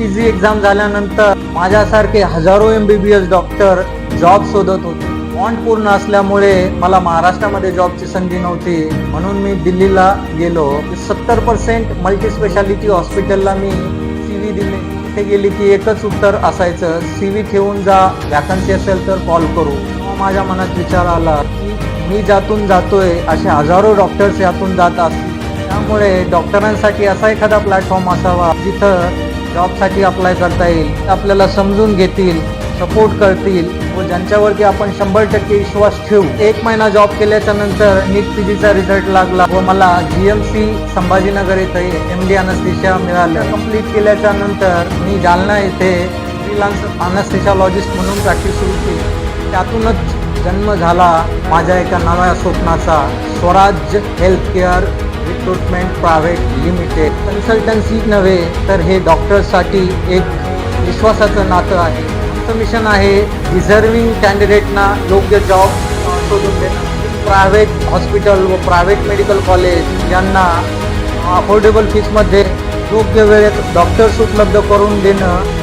P G exam झाल्यानंतर माझ्यासारखे हजारो M B B S doctor job शोधत होते. बॉन्ड पूर्ण असल्यामुळे मला महाराष्ट्रामध्ये जॉबची संधी नव्हती. म्हणून मी दिल्लीला गेलो. सत्तर पर्सेंट मल्टी स्पेशालिटी हॉस्पिटलला मी सी व्ही दिले. तिथे गेली की एकच उत्तर असायचं सी व्ही ठेवून जा वॅकन्सी असेल तर कॉल करू. माझ्या मनात विचार आला की मी ज्यातून जातोय असे हजारो डॉक्टर्स यातून जात असतील त्यामुळे डॉक्टरांसाठी असा एखादा प्लॅटफॉर्म असावा जिथं जॉबसाठी अप्लाय करता येईल आपल्याला समजून घेतील सपोर्ट करतील व ज्यांच्यावरती आपण शंभर टक्के विश्वास ठेवू. एक महिना जॉब केल्याच्यानंतर नीट पी जीचा रिझल्ट लागला व मला जी एम सी संभाजीनगर येथे एम डी अनस्थिशा मिळाल्या कंप्लीट केल्याच्यानंतर मी जालना येथे फ्रीलान्स अनस्थिशालॉजिस्ट म्हणून प्रॅक्टिस सुरू केली. त्यातूनच जन्म झाला माझ्या एका नव्या स्वप्नाचा. Swaraj healthcare recruitment private limited. Consultancy नव्हे तर हे डॉक्टर्ससाठी एक विश्वासाचं नातं आहे. आमचं मिशन आहे डिझर्विंग कॅन्डिडेटना योग्य जॉब शोधून देणं. प्रायव्हेट हॉस्पिटल व प्रायव्हेट मेडिकल कॉलेज यांना अफोर्डेबल फीसमध्ये योग्य वेळेत डॉक्टर्स उपलब्ध करून देणं